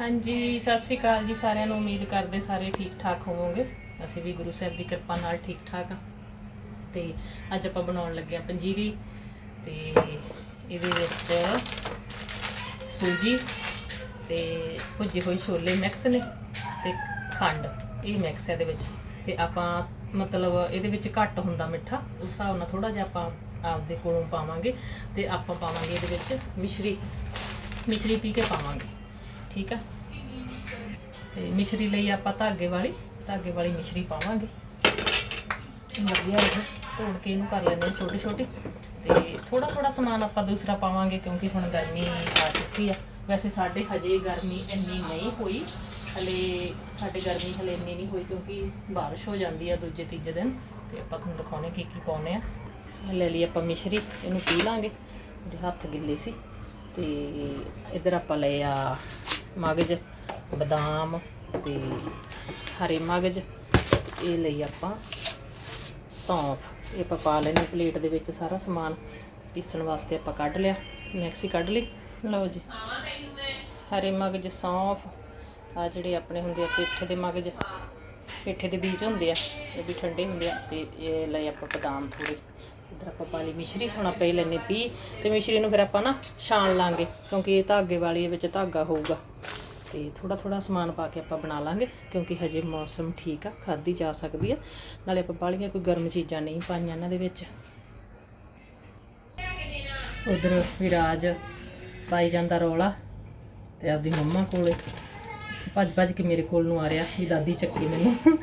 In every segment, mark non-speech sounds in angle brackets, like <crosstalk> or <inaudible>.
ਹਾਂਜੀ, ਸਤਿ ਸ਼੍ਰੀ ਅਕਾਲ ਜੀ ਸਾਰਿਆਂ ਨੂੰ। ਉਮੀਦ ਕਰਦੇ ਸਾਰੇ ਠੀਕ ਠਾਕ ਹੋਵੋਗੇ। ਅਸੀਂ ਵੀ ਗੁਰੂ ਸਾਹਿਬ ਦੀ ਕਿਰਪਾ ਨਾਲ ਠੀਕ ਠਾਕ ਆ ਤੇ ਅੱਜ ਆਪਾਂ ਬਣਾਉਣ ਲੱਗੇ ਆ ਪੰਜੀਰੀ। ਤੇ ਇਹਦੇ ਵਿੱਚ ਸੂਜੀ ਤੇ ਭੁੱਜੇ ਹੋਏ ਛੋਲੇ ਮਿਕਸ ਨੇ ਤੇ ਖੰਡ। ਇਹ ਮਿਕਸ ਹੈ ਇਹਦੇ ਵਿੱਚ। ਤੇ ਆਪਾਂ ਮਤਲਬ ਇਹਦੇ ਵਿੱਚ ਘੱਟ ਹੁੰਦਾ ਮਿੱਠਾ। ਉਸ ਹਿਸਾਬ ਨਾਲ ਥੋੜਾ ਜਿਹਾ ਆਪਾਂ ਆਪਦੇ ਕੋਲੋਂ ਪਾਵਾਂਗੇ। ਤੇ ਆਪਾਂ ਪਾਵਾਂਗੇ ਇਹਦੇ ਵਿੱਚ ਮਿਸ਼ਰੀ। ਮਿਸ਼ਰੀ ਪੀ ਕੇ ਪਾਵਾਂਗੇ। ਠੀਕ ਆ? ਤੇ ਮਿਸ਼ਰੀ ਲਈ ਆਪਾਂ ਧਾਗੇ ਵਾਲੀ ਧਾਗੇ ਵਾਲੀ ਮਿਸ਼ਰੀ ਪਾਵਾਂਗੇ। ਵਧੀਆ ਇਹ ਧੋੜ ਕੇ ਇਹਨੂੰ ਕਰ ਲੈਂਦੇ ਛੋਟੀ ਛੋਟੀ ਤੇ ਥੋੜਾ ਥੋੜਾ ਸਮਾਨ ਆਪਾਂ ਦੂਸਰਾ ਪਾਵਾਂਗੇ ਕਿਉਂਕਿ ਹੁਣ ਗਰਮੀ ਆ ਚੁੱਕੀ ਆ। ਵੈਸੇ ਸਾਡੇ ਹਜੇ ਗਰਮੀ ਇੰਨੀ ਨਹੀਂ ਹੋਈ। ਹਲੇ ਸਾਡੇ ਗਰਮੀ ਹਲੇ ਇੰਨੀ ਨਹੀਂ ਹੋਈ ਕਿਉਂਕਿ ਬਾਰਿਸ਼ ਹੋ ਜਾਂਦੀ ਆ ਦੂਜੇ, ਤੀਜੇ ਦਿਨ। ਤੇ ਆਪਾਂ ਤੁਹਾਨੂੰ ਦਿਖਾਉਣੇ ਕੀ ਕੀ ਪਾਉਨੇ ਆ। ਲੈ ਲਈ ਆਪਾਂ ਮਿਸ਼ਰੀ, ਇਹਨੂੰ ਪੀ ਲਾਂਗੇ। ਮੇਰੇ ਹੱਥ ਗਿੱਲੇ ਸੀ। ਤੇ ਇਧਰ ਆਪਾਂ ਲਏ ਆ ਮਗਜ, ਬਦਾਮ ਤੇ ਹਰੇ ਮਗਜ। ਇਹ ਲਈ ਆਪਾਂ ਸੌਂਫ। ਇਹ ਆਪਾਂ ਪਾ ਲੈਣੇ ਪਲੇਟ ਦੇ ਵਿੱਚ ਸਾਰਾ ਸਮਾਨ। ਪੀਸਣ ਵਾਸਤੇ ਆਪਾਂ ਕੱਢ ਲਿਆ। ਮਿਕਸੀ ਕੱਢ ਲਈ। ਲਓ ਜੀ। ਹਰੇ ਮਗਜ, ਸੌਂਫ। ਆ ਜਿਹੜੇ ਆਪਣੇ ਹੁੰਦੇ ਆ ਪੇਠੇ ਦੇ ਮਗਜ। ਪੇਠੇ ਦੇ ਬੀਜ ਹੁੰਦੇ ਆ, ਇਹ ਵੀ ਠੰਡੇ ਹੁੰਦੇ ਆ ਤੇ ਇਹ ਲਈ ਆਪਾਂ ਬਦਾਮ ਥੋੜੇ ਇਧਰ ਆਪਾਂ ਪਾ ਲਈ ਮਿਸ਼ਰੀ, ਹੁਣ ਆਪਾਂ ਇਹ ਲੈਨੇ ਪੀ ਤੇ ਮਿਸ਼ਰੀ ਨੂੰ ਫਿਰ ਆਪਾਂ ਨਾ ਛਾਣ ਲਾਂਗੇ, ਕਿਉਂਕਿ ਇਹ ਧਾਗੇ ਵਾਲੀ ਵਿੱਚ ਧਾਗਾ ਹੋਊਗਾ। ਤੇ ਥੋੜਾ ਥੋੜਾ ਸਮਾਨ ਪਾ ਕੇ ਆਪਾਂ ਬਣਾ ਲਾਂਗੇ, ਕਿਉਂਕਿ ਹਜੇ ਮੌਸਮ ਠੀਕ ਆ ਖਾਦੀ ਜਾ ਸਕਦੀ ਆ। ਨਾਲੇ ਆਪਾਂ ਬਾਲੀਆਂ ਕੋਈ ਗਰਮ ਚੀਜ਼ਾਂ ਨਹੀਂ ਪਾਈਆਂ ਇਹਨਾਂ ਦੇ ਵਿੱਚ। ਉਧਰ ਵਿਰਾਜ ਪਾਈ ਜਾਂਦਾ ਰੋਲਾ ਤੇ ਆਪਦੀ ਮੰਮਾ ਕੋਲੇ। ਭੱਜ ਭੱਜ ਕੇ ਮੇਰੇ ਕੋਲ ਨੂੰ ਆ ਰਿਹਾ ਵੀ ਦਾਦੀ ਚੱਕੀ ਮੈਨੂੰ।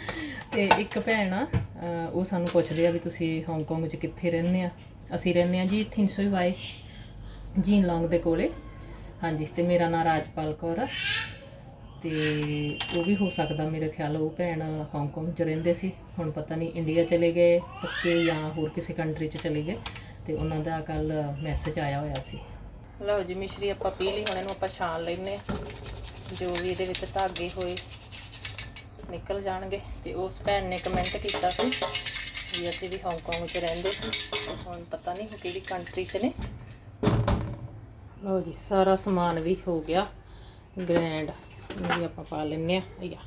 ਤੇ ਇੱਕ ਭੈਣ ਆ, ਅਹ, ਉਹ ਸਾਨੂੰ ਪੁੱਛਦੇ ਆ ਵੀ ਤੁਸੀਂ ਹਾਂਗਕਾਂਗ 'ਚ ਕਿੱਥੇ ਰਹਿੰਦੇ ਆ? ਅਸੀਂ ਰਹਿੰਦੇ ਆ ਜੀ ਥਿੰਸੋਈ ਵਾਈ ਜੀਨ ਲੌਂਗ ਦੇ ਕੋਲੇ। ਹਾਂਜੀ, ਤੇ ਮੇਰਾ ਨਾਮ ਰਾਜਪਾਲ ਕੌਰ ਆ। ਤੇ ਉਹ ਵੀ ਹੋ ਸਕਦਾ ਮੇਰੇ ਖਿਆਲ ਉਹ ਭੈਣ ਹਾਂਗਕਾਂਗ 'ਚ ਰਹਿੰਦੇ ਸੀ। ਹੁਣ ਪਤਾ ਨਹੀਂ ਇੰਡੀਆ ਚਲੇ ਗਏ ਪੱਕੇ ਜਾਂ ਹੋਰ ਕਿਸੇ ਕੰਟਰੀ 'ਚ ਚਲੇ ਗਏ। ਤੇ ਉਹਨਾਂ ਦਾ ਕੱਲ ਮੈਸੇਜ ਆਇਆ ਹੋਇਆ ਸੀ। ਲਓ ਜੀ, ਮਿਸ਼ਰੀ ਆਪਾਂ ਪੀ ਲਈ, ਹੁਣ ਇਹਨੂੰ ਆਪਾਂ ਛਾਣ ਲੈਨੇ ਆ। ਜੋ ਵੀ ਇਹਦੇ ਵਿੱਚ ਧਾਗੇ ਹੋਏ। ਨਿਕਲ ਜਾਣਗੇ ਤੇ ਉਸ ਭੈਣ ਨੇ ਕਮੈਂਟ ਕੀਤਾ ਸੀ ਵੀ ਅਸੀਂ ਵੀ ਹਾਂਗਕਾਂਗ 'ਚ ਰਹਿੰਦੇ ਸੀ। ਤੇ ਹੁਣ ਪਤਾ ਨਹੀਂ ਉਹ ਕਿਹੜੀ ਕੰਟਰੀ 'ਚ ਨੇ। ਲਓ ਜੀ, ਸਾਰਾ ਸਮਾਨ ਵੀ ਹੋ ਗਿਆ। ਗ੍ਰੈਂਡ ਵੀ ਆਪਾਂ ਪਾ ਲੈਨੇ ਆ ਅਈਆ,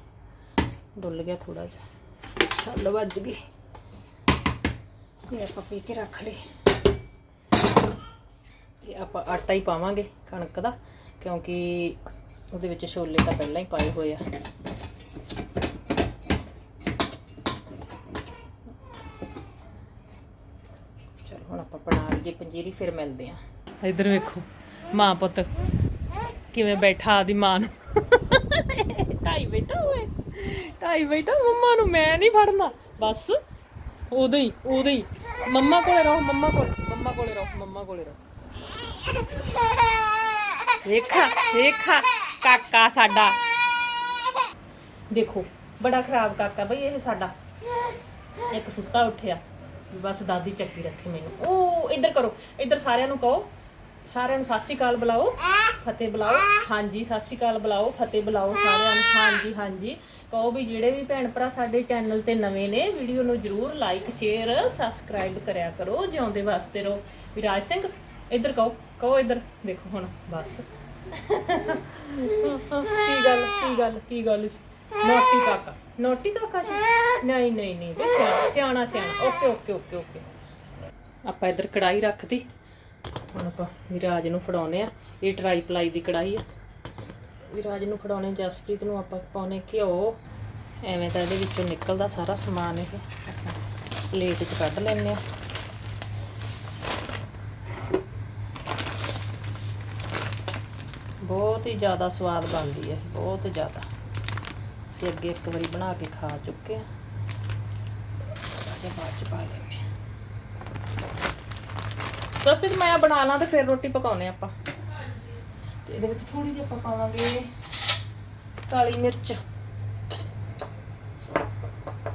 ਡੁੱਲ ਗਿਆ ਥੋੜਾ ਜਿਹਾ। ਛੱਲ ਵੱਜ ਗਈ। ਇਹ ਆਪਾਂ ਪੀ ਕੇ ਰੱਖ ਲਈ। ਤੇ ਆਪਾਂ ਆਟਾ ਹੀ ਪਾਵਾਂਗੇ ਕਣਕ ਦਾ, ਕਿਉਂਕਿ ਉਹਦੇ ਵਿੱਚ ਛੋਲੇ ਤਾਂ ਪਹਿਲਾਂ ਹੀ ਪਾਏ ਹੋਏ ਆ ਚਲ ਹੁਣ ਆਪਾਂ ਬਣਾ ਲਈਏ ਪੰਜੀਰੀ ਫਿਰ ਮਿਲਦੇ ਆ। ਇੱਧਰ ਵੇਖੋ, ਮਾਂ ਪੁੱਤ ਕਿਵੇਂ ਬੈਠਾ ਆਦੀ ਮਾਂ ਨੂੰ। ਢਾਈ ਬੈਠਾ ਹੋਏ ਢਾਈ ਬੈਠਾ, ਮੰਮਾ ਨੂੰ ਮੈਂ ਨਹੀਂ ਫੜਨਾ। ਬਸ, ਉਦੋਂ ਹੀ ਉਦੋਂ ਹੀ। ਮੰਮਾ ਕੋਲੇ ਰਹੋ, ਮੰਮਾ ਕੋਲ, ਮੰਮਾ ਕੋਲੇ ਰਹੋ, ਮੰਮਾ ਕੋਲੇ ਰਹੋ। ਵੇਖਾ ਵੇਖਾ, ਕਾਕਾ ਸਾਡਾ। ਦੇਖੋ, ਬੜਾ ਖਰਾਬ ਕਾਕਾ ਬਈ ਇਹ ਸਾਡਾ। ਇੱਕ ਸੁੱਤਾ ਉੱਠਿਆ। ਵੀ ਬਸ ਦਾਦੀ ਚੱਕੀ ਰੱਖੇ ਮੈਨੂੰ। ਉਹ ਇੱਧਰ ਕਰੋ, ਇੱਧਰ ਸਾਰਿਆਂ ਨੂੰ ਕਹੋ। ਸਾਰਿਆਂ ਨੂੰ ਸਤਿ ਸ਼੍ਰੀ ਅਕਾਲ ਬੁਲਾਓ, ਫਤਿਹ ਬੁਲਾਓ। ਹਾਂਜੀ, ਸਤਿ ਸ਼੍ਰੀ ਅਕਾਲ ਬੁਲਾਓ, ਫਤਿਹ ਬੁਲਾਓ ਸਾਰਿਆਂ ਨੂੰ। ਹਾਂਜੀ ਹਾਂਜੀ। ਕਹੋ ਵੀ ਜਿਹੜੇ ਵੀ ਭੈਣ ਭਰਾ ਸਾਡੇ ਚੈਨਲ ਤੇ ਨਵੇਂ ਨੇ, ਵੀਡੀਓ ਨੂੰ ਜਰੂਰ ਲਾਈਕ ਸ਼ੇਅਰ ਸਬਸਕ੍ਰਾਈਬ ਕਰਿਆ ਕਰੋ, ਜਿਉਂਦੇ ਵਾਸਤੇ ਰਹੋ। ਵਿਰਾਜ ਸਿੰਘ, ਇੱਧਰ ਕਹੋ ਕਹੋ ਇੱਧਰ, ਦੇਖੋ ਹੁਣ, ਬਸ। ਕੀ ਗੱਲ ਕੀ ਗੱਲ ਕੀ ਗੱਲ ਨੋਟੀ ਕਾਕਾ। ਨੋਟੀ ਕਾਕਾ ਸੀ ਨਹੀਂ ਨਹੀਂ ਨਹੀਂ ਬਈ ਸਿਆਣਾ ਸਿਆਣਾ ਸਿਆਣਾ। ਓਕੇ ਓਕੇ ਓਕੇ ਓਕੇ ਆਪਾਂ ਇੱਧਰ ਕੜਾਈ ਰੱਖਦੀ ਹੁਣ ਆਪਾਂ ਵਿਰਾਜ ਨੂੰ ਫੜਾਉਨੇ ਆ। ਇਹ ਟਰਾਈ ਪਲਾਈ ਦੀ ਕੜਾਈ ਆ। ਵਿਰਾਜ ਨੂੰ ਫੜਾਉਣੇ ਜਸਪ੍ਰੀਤ ਨੂੰ ਆਪਾਂ ਪਾਉਨੇ ਘਿਓ। ਐਵੇਂ ਤਾਂ ਇਹਦੇ ਵਿੱਚੋਂ ਨਿਕਲਦਾ ਸਾਰਾ ਸਮਾਨ ਇਹ। ਆਪਾਂ ਪਲੇਟ 'ਚ ਕੱਢ ਲੈਨੇ ਆ। ਬਹੁਤ ਹੀ ਜ਼ਿਆਦਾ ਸਵਾਦ ਬਣਦੀ ਹੈ ਬਹੁਤ ਜ਼ਿਆਦਾ। ਅਸੀਂ ਅੱਗੇ ਇੱਕ ਵਾਰੀ ਬਣਾ ਕੇ ਖਾ ਚੁੱਕੇ ਆ ਅਜੇ ਬਾਅਦ ਚ ਪਾ ਲੈਣੇ ਜਸਪ੍ਰੀਤ, ਮੈਂ ਬਣਾ ਲਾਂ ਤੇ ਫਿਰ ਰੋਟੀ ਪਕਾਉਨੇ ਆਪਾਂ। ਤੇ ਇਹਦੇ ਵਿੱਚ ਥੋੜੀ ਜਿਹੀ ਆਪਾਂ ਪਾਵਾਂਗੇ ਕਾਲੀ ਮਿਰਚ।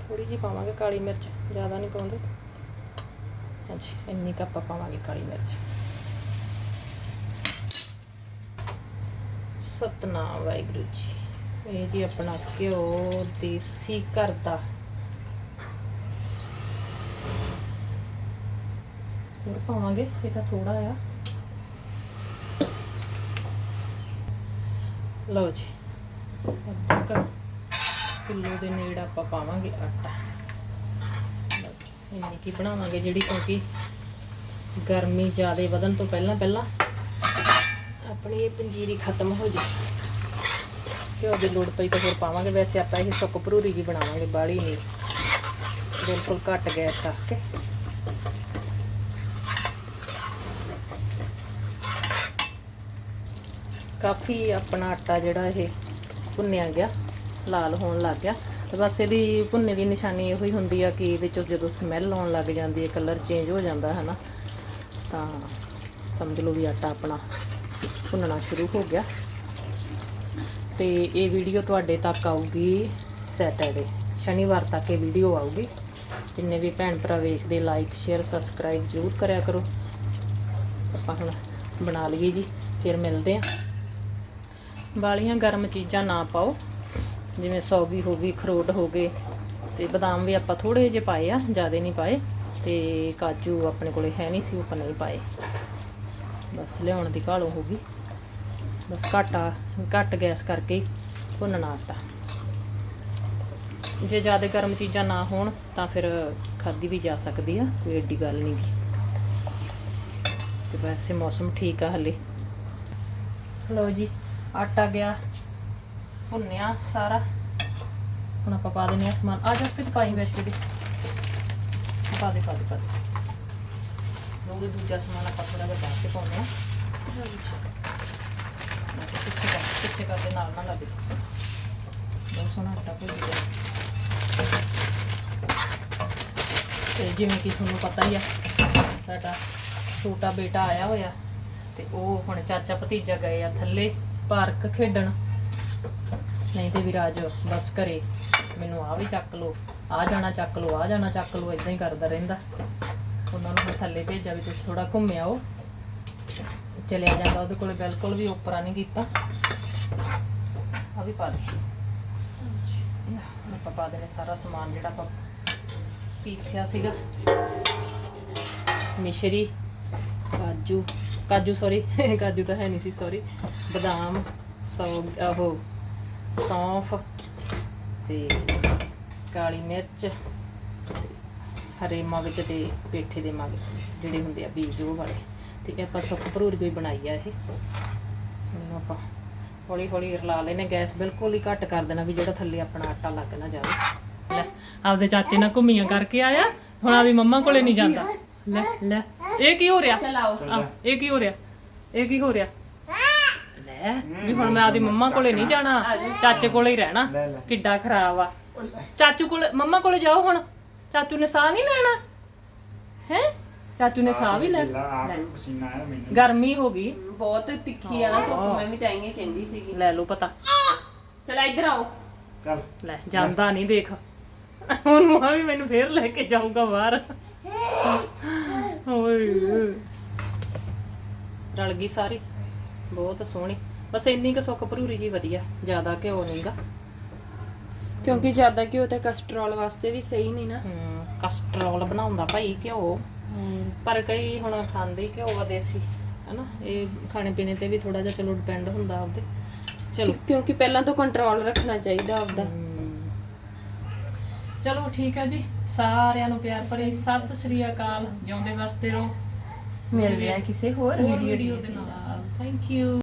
ਥੋੜੀ ਜਿਹੀ ਪਾਵਾਂਗੇ ਕਾਲੀ ਮਿਰਚ, ਜ਼ਿਆਦਾ ਨਹੀਂ ਪਾਉਂਦੇ। ਹਾਂਜੀ, ਇੰਨੀ ਕੁ ਆਪਾਂ ਪਾਵਾਂਗੇ ਕਾਲੀ ਮਿਰਚ। ਸਤਨਾਮ ਵਾਹਿਗੁਰੂ ਜੀ। ਇਹ ਜੀ ਆਪਣਾ ਘਿਓ ਦੇਸੀ ਘਰ ਦਾ। ਹੋਰ ਪਾਵਾਂਗੇ, ਇਹ ਤਾਂ ਥੋੜਾ ਆ। ਲਓ ਜੀ, ਅੱਧਾ ਕੁ ਕਿਲੋ ਦੇ ਨੇੜ ਆਪਾਂ ਪਾਵਾਂਗੇ ਆਟਾ। ਬਸ, ਇੰਨੀ ਕੀ ਬਣਾਵਾਂਗੇ ਜਿਹੜੀ ਕਿਉਂਕਿ ਗਰਮੀ ਜ਼ਿਆਦਾ ਵਧਣ ਤੋਂ ਪਹਿਲਾਂ ਪਹਿਲਾਂ ਆਪਣੀ ਇਹ ਪੰਜੀਰੀ ਖਤਮ ਹੋ ਜੇ ਘਿਓ ਦੀ ਲੋੜ ਪਈ ਤਾਂ ਹੋਰ ਪਾਵਾਂਗੇ। ਵੈਸੇ ਆਪਾਂ ਇਹ ਸੁੱਕ ਭਰੂਰੀ ਜੀ ਬਣਾਵਾਂਗੇ ਬਾੜੀ ਨਹੀਂ। ਬਿਲਕੁਲ ਘੱਟ ਗੈਸ ਰੱਖ ਕਾਫੀ ਆਪਣਾ ਆਟਾ ਜਿਹੜਾ ਇਹ ਭੁੰਨਿਆ ਗਿਆ, ਲਾਲ ਹੋਣ ਲੱਗ ਗਿਆ। ਤੇ ਬਸ ਇਹਦੀ ਭੁੰਨੇ ਦੀ ਨਿਸ਼ਾਨੀ ਇਹੋ ਹੀ ਹੁੰਦੀ ਆ ਕਿ ਇਹਦੇ ਚੋਂ ਜਦੋਂ ਸਮੈਲ ਆਉਣ ਲੱਗ ਜਾਂਦੀ ਹੈ, ਕਲਰ ਚੇਂਜ ਹੋ ਜਾਂਦਾ ਹੈ ਨਾ ਤਾਂ ਸਮਝ ਲਓ ਵੀ ਆਟਾ ਆਪਣਾ ਭੁੰਨਣਾ ਸ਼ੁਰੂ ਹੋ ਗਿਆ। ਤੇ ਇਹ ਵੀਡੀਓ ਤੁਹਾਡੇ ਤੱਕ ਆਊਗੀ ਸੈਟਰਡੇ ਸ਼ਨੀਵਾਰ ਤੱਕ ਇਹ ਵੀਡੀਓ ਆਊਗੀ। ਜਿੰਨੇ ਵੀ ਭੈਣ ਭਰਾ ਵੇਖਦੇ ਲਾਈਕ ਸ਼ੇਅਰ ਸਬਸਕ੍ਰਾਈਬ ਜ਼ਰੂਰ ਕਰਿਆ ਕਰੋ। ਆਪਾਂ ਹੁਣ ਬਣਾ ਲਈਏ ਜੀ, ਫਿਰ ਮਿਲਦੇ ਆਂ ਵਾਲੀਆਂ ਗਰਮ ਚੀਜ਼ਾਂ ਨਾ ਪਾਓ। ਜਿਵੇਂ ਸੌਗੀ ਹੋ ਗਈ ਖਰੋਟ ਹੋ ਗਏ, ਤੇ ਬਦਾਮ ਵੀ ਆਪਾਂ ਥੋੜੇ ਜਿਹੇ ਪਾਏ ਆ, ਜ਼ਿਆਦਾ ਨਹੀਂ ਪਾਏ। ਤੇ ਕਾਜੂ ਆਪਣੇ ਕੋਲੇ ਹੈ ਨਹੀਂ ਸੀ, ਉਹ ਆਪਾਂ ਨਹੀਂ ਪਾਏ। ਬਸ ਲਿਆਉਣ ਦੀ ਘਾਲੋ ਹੋ ਗਈ। ਬਸ ਘਾਟਾ, ਘੱਟ ਗੈਸ ਕਰਕੇ ਭੁੰਨਣਾ ਆਟਾ। ਜੇ ਜ਼ਿਆਦਾ ਗਰਮ ਚੀਜ਼ਾਂ ਨਾ ਹੋਣ, ਤਾਂ ਫਿਰ ਖਾਦੀ ਵੀ ਜਾ ਸਕਦੀ ਆ, ਕੋਈ ਏਡੀ ਗੱਲ ਨਹੀਂ ਗੀ। ਤੇ ਵੈਸੇ ਮੌਸਮ ਠੀਕ ਆ ਹਲੇ। ਲਓ ਜੀ, ਆਟਾ ਗਿਆ, ਭੁੰਨਿਆ ਸਾਰਾ। ਹੁਣ ਆਪਾਂ ਪਾ ਦਿੰਦੇ ਆ ਸਮਾਨ। ਆ ਜਾ ਫਿਰ ਪਾਈ ਵਿੱਚ ਇਹਦੇ ਪਾ ਦੇ ਪਾ ਦੇ ਪਾ ਦੇ ਲੋਗੇ ਦੂਜਾ ਸਮਾਨ ਆਪਾਂ ਥੋੜਾ ਜਿਹਾ ਬਾਅਦ ਚ ਪਾਉਂਦੇ ਆ ਪਿੱਛੇ ਕਰ ਪਿੱਛੇ ਕਰਦੇ, ਨਾਲ ਨਾ ਲੱਗ ਜਾ ਬਸ ਹੁਣ ਆਟਾ ਭੁੱਜ ਗਿਆ ਤੇ ਜਿਵੇਂ ਕਿ ਤੁਹਾਨੂੰ ਪਤਾ ਹੀ ਆ, ਸਾਡਾ ਛੋਟਾ ਬੇਟਾ ਆਇਆ ਹੋਇਆ, ਤੇ ਉਹ ਹੁਣ ਚਾਚਾ ਭਤੀਜਾ ਗਏ ਆ ਥੱਲੇ ਪਾਰਕ ਖੇਡਣ। ਨਹੀਂ ਤੇ ਵਿਰਾਜ, ਬਸ ਘਰੇ। ਮੈਨੂੰ ਆ ਵੀ ਚੱਕ ਲੋ ਆ ਜਾਣਾ ਚੱਕ ਲੋ ਆ ਜਾਣਾ ਚੱਕ ਲੋ ਇਦਾਂ ਹੀ ਕਰਦਾ ਰਹਿੰਦਾ। ਉਹਨਾਂ ਨੂੰ ਹੁਣ ਥੱਲੇ ਭੇਜਿਆ ਵੀ ਤੁਸੀਂ ਥੋੜਾ ਘੁੰਮ ਆਓ। ਚਲਿਆ ਜਾਂਦਾ ਉਹਦੇ ਕੋਲ, ਬਿਲਕੁਲ ਵੀ ਓਪਰਾ ਨਹੀਂ ਕੀਤਾ। ਆ ਵੀ ਪਾ ਦੇ ਆਪਾਂ ਪਾ ਦੇਣੇ ਸਾਰਾ ਸਮਾਨ ਜਿਹੜਾ ਆਪਾਂ ਪੀਸਿਆ ਸੀਗਾ। ਮਿਸ਼ਰੀ, ਕਾਜੂ ਕਾਜੂ ਸੌਰੀ <laughs> ਕਾਜੂ ਤਾਂ ਹੈ ਨਹੀਂ ਸੀ ਸੌਰੀ ਬਦਾਮ ਸੌ ਉਹ ਸੌਂਫ ਤੇ ਕਾਲੀ ਮਿਰਚ ਹਰੇ ਮਗਜ ਤੇ ਪੇਠੇ ਦੇ ਮਗਜ ਜਿਹੜੇ ਹੁੰਦੇ ਆ ਬੀਜ ਉਹ ਵਾਲੇ। ਤੇ ਇਹ ਆਪਾਂ ਸੁੱਕ ਭਰੂਰ ਕੋਈ ਬਣਾਈ ਆ ਇਹ। ਇਹਨੂੰ ਆਪਾਂ ਹੌਲੀ ਹੌਲੀ ਰਲਾ ਲੈਨੇ ਗੈਸ ਬਿਲਕੁਲ ਹੀ ਘੱਟ ਕਰ ਦੇਣਾ ਵੀ ਜਿਹੜਾ ਥੱਲੇ ਆਪਣਾ ਆਟਾ ਲੱਗ ਨਾ ਜਾਵੇ। ਲੈ ਆਪਦੇ ਚਾਚੇ ਨਾਲ ਘੁੰਮੀਆਂ ਕਰਕੇ ਆਇਆ ਹੁਣ ਆਪਦੀ ਮੰਮਾ ਕੋਲੇ ਨਹੀਂ ਜਾਂਦਾ। ਲੈ ਲੈ ਇਹ ਕੀ ਹੋ ਰਿਹਾ? ਚਲਾਓ ਇਹ ਕੀ ਹੋ ਰਿਹਾ? ਇਹ ਕੀ ਹੋ ਰਿਹਾ? ਲੈ ਵੀ ਹੁਣ ਮੈਂ ਆਪਦੀ ਮੰਮਾ ਕੋਲੇ ਨਹੀਂ ਜਾਣਾ ਚਾਚੇ ਕੋਲੇ ਹੀ ਰਹਿਣਾ। ਕਿੱਡਾ ਖਰਾਬ ਆ। ਚਾਚੂ ਕੋਲੇ ਮੰਮਾ ਕੋਲੇ ਜਾਓ ਹੁਣ। ਚਾਚੂ ਨੇ ਸਾਹ ਨਹੀਂ ਲੈਣਾ? ਚਾਚੂ ਨੇ ਸਾਹ ਵੀ ਲੈਣਾ ਆਪ ਨੂੰ ਪਸੀਨਾ ਆਇਆ ਮੈਨੂੰ। ਗਰਮੀ ਹੋ ਗਈ। ਬਹੁਤ ਤਿੱਖੀ ਆ ਨਾ ਧੁੱਪ ਮੈਂ ਵੀ ਤਾਂ ਕਹਿੰਦੀ ਸੀਗੀ। ਲੈ ਲਓ ਪਤਾ। ਚਲ ਇੱਧਰ ਆਓ। ਚੱਲ। ਲੈ ਜਾਂਦਾ ਨਹੀਂ ਦੇਖ। ਹੁਣ ਮੂੰਹ ਵੀ ਮੈਨੂੰ ਫੇਰ ਲੈ ਕੇ ਜਾਊਗਾ ਬਾਹਰ। ਓਏ। ਰਲ ਗਈ ਸਾਰੀ। ਬਹੁਤ ਸੋਹਣੀ। ਬਸ ਇੰਨੀ ਕੁ ਸੁੱਕ ਭਰੂਰੀ ਜੀ ਵਧੀਆ। ਜ਼ਿਆਦਾ ਘਿਓ ਨਹੀਂਗਾ। ਕਿਉਂਕਿ ਜ਼ਿਆਦਾ ਘਿਓ ਤੇ ਕੋਲੇਸਟ੍ਰੋਲ ਵਾਸਤੇ ਵੀ ਸਹੀ ਨਹੀਂ ਨਾ। ਹਮ ਕਸਟਰੋਲ ਬਣਾਉਂਦਾ ਭਾਈ ਘਿਓ। ਪਰ ਕਈ ਹੁਣ ਖਾਂਦੇ ਹੀ ਘਿਓ ਆ ਦੇਸੀ ਹਨਾ ਇਹ ਖਾਣੇ ਪੀਣੇ ਤੇ ਵੀ ਥੋੜਾ ਜਿਹਾ ਚਲੋ ਡਿਪੈਂਡ ਹੁੰਦਾ ਆਪਦੇ। ਚਲੋ। ਕਿਉਂਕਿ ਪਹਿਲਾਂ ਤੋਂ ਕੰਟਰੋਲ ਰੱਖਣਾ ਚਾਹੀਦਾ ਆਪਦਾ। ਚਲੋ ਠੀਕ ਹੈ ਜੀ ਸਾਰਿਆਂ ਨੂੰ ਪਿਆਰ ਭਰੀ ਸਤਿ ਸ੍ਰੀ ਅਕਾਲ ਜਿਉਂਦੇ ਵਸਦੇ ਰਹੋ। ਮਿਲ ਰਿਹਾ ਕਿਸੇ ਹੋਰ ਵੀਡੀਓ ਦੇ ਨਾਲ। Thank you